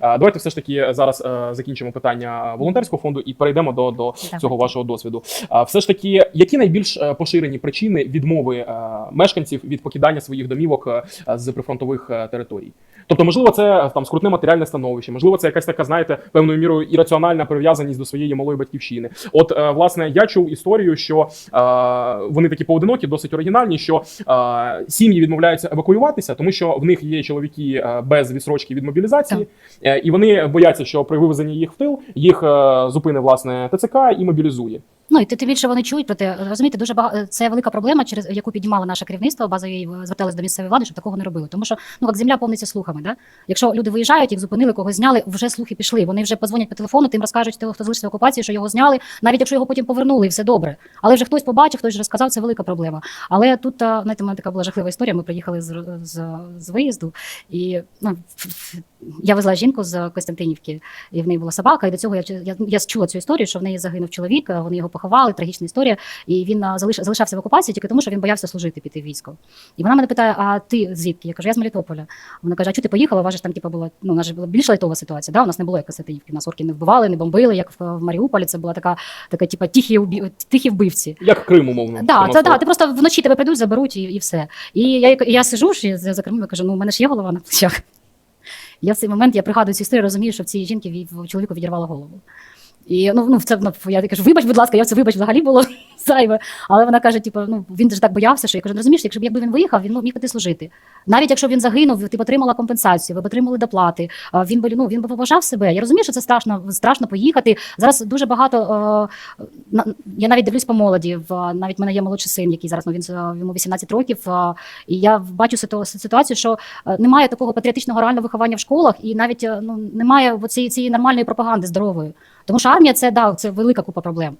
А, Давайте все ж таки зараз е, закінчимо питання волонтерського фонду і перейдемо до, до цього вашого досвіду. А, Все ж таки, які найбільш е, поширені причини відмови е, мешканців від покидання своїх домівок е, з прифронтових е, територій? Тобто, можливо, це е, там скрутне матеріальне становище, можливо, це якась така, знаєте, певною мірою ірраціональна прив'язаність до своєї малої батьківщини. От, е, власне, я чув історію, що е, вони такі поодинокі, досить оригінальні, що е, сім'ї відмовляються евакуюватися, тому що в них є чоловіки е, без відсрочки від мобілізації, е, і вони бояться, що при вивезенні їх в тил їх е, зупине власне ТЦК і мобілізує. Ну і тим більше вони чують про те, розумієте, дуже багато це велика проблема, через яку піднімало наше керівництво. базові зверталися до місцевої влади, щоб такого не робили. Тому що ну як земля повниться слухами. Да? Якщо люди виїжджають, їх зупинили, когось зняли, вже слухи пішли. Вони вже подзвонять по телефону, тим розкажуть, хто залишився в окупації, що його зняли, навіть якщо його потім повернули, і все добре. Але вже хтось побачив, хтось розказав, це велика проблема. Але тут знаєте, у мене така була жахлива історія. Ми приїхали з, з, з виїзду, і ну, я везла жінку з Костянтинівки, і в неї була собака. І до цього я, я, я чула цю історію, що в неї загинув чоловік, вони його поховали, трагічна історія. І він а, залиш, залишався в окупації тільки тому, що він боявся служити піти в військо. І вона мене питає: А ти звідки? Я кажу, я з Мелітополя. Вона каже: А чого ти поїхала? Ж там типу, була ну, у нас же була більш лайтова ситуація. Да? У нас не було як Костянтинівки. Нас орки не вбивали, не бомбили, як в, Маріуполі. Це була така, така типу, тихі, убі... тихі вбивці. Як Крим, умовно. Да, та, да, ти просто вночі тебе прийдуть, заберуть і, і все. І я, і я сижу і за кермом, я кажу, ну у мене ж є голова на плечах. Я в цей момент я пригадую цю історію, розумію, що в цій жінки в чоловіку відірвало голову. І ну, ну це ну, я кажу, вибач, будь ласка, я це вибач взагалі було зайве. Але вона каже: типу, ну він ж так боявся, що я кажу, «Ну, розумієш, якщо б якби він виїхав, він міг піти служити. Навіть якщо б він загинув, ти б отримала компенсацію, ви б отримали доплати. Він би ну він би поважав себе. Я розумію, що це страшно, страшно поїхати. Зараз дуже багато. е, я навіть дивлюсь по молоді. В навіть в мене є молодший син, який зараз ну він йому 18 років. е, І я бачу ситу- ситуацію, що е, немає такого патріотичного реального виховання в школах, і навіть е, ну немає цієї цієї нормальної пропаганди здорової. Тому що армія це да, це велика купа проблем.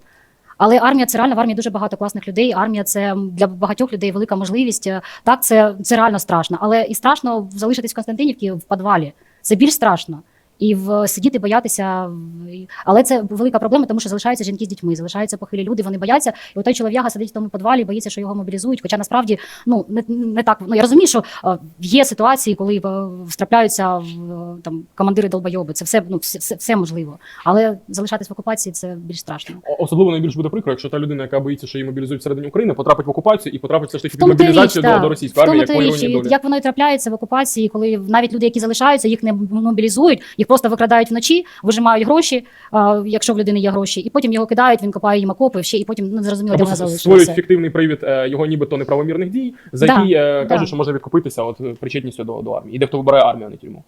Але армія це реально в армії дуже багато класних людей. Армія це для багатьох людей велика можливість. Так, це, це реально страшно. Але і страшно залишитись в Константинівці в підвалі. Це більш страшно. І в сидіти боятися, але це велика проблема, тому що залишаються жінки з дітьми, залишаються похилі люди. Вони бояться, і отой чолов'яга сидить в тому підвалі, боїться, що його мобілізують. Хоча насправді ну не, не так. Ну я розумію, що е, є ситуації, коли е, втрапляються в, е, там командири долбойоби. Це все ну все, все, можливо. Але залишатись в окупації це більш страшно. Особливо найбільш буде прикро, якщо та людина, яка боїться, що її мобілізують всередині України, потрапить в окупацію і потрапить все ж таки під тому річ, мобілізацію до, до російської армії, як річ, як воно і трапляється в окупації, коли навіть люди, які залишаються, їх не мобілізують, їх просто викрадають вночі, вижимають гроші, а, якщо в людини є гроші, і потім його кидають, він копає їм окопи, ще і потім ну зрозуміло, де вона залишилася. створюють фіктивний привід е, його нібито неправомірних дій, за Да, які е, да. кажуть, що можна відкупитися от причетністю до, до армії. І дехто вибирає армію, а не тюрму.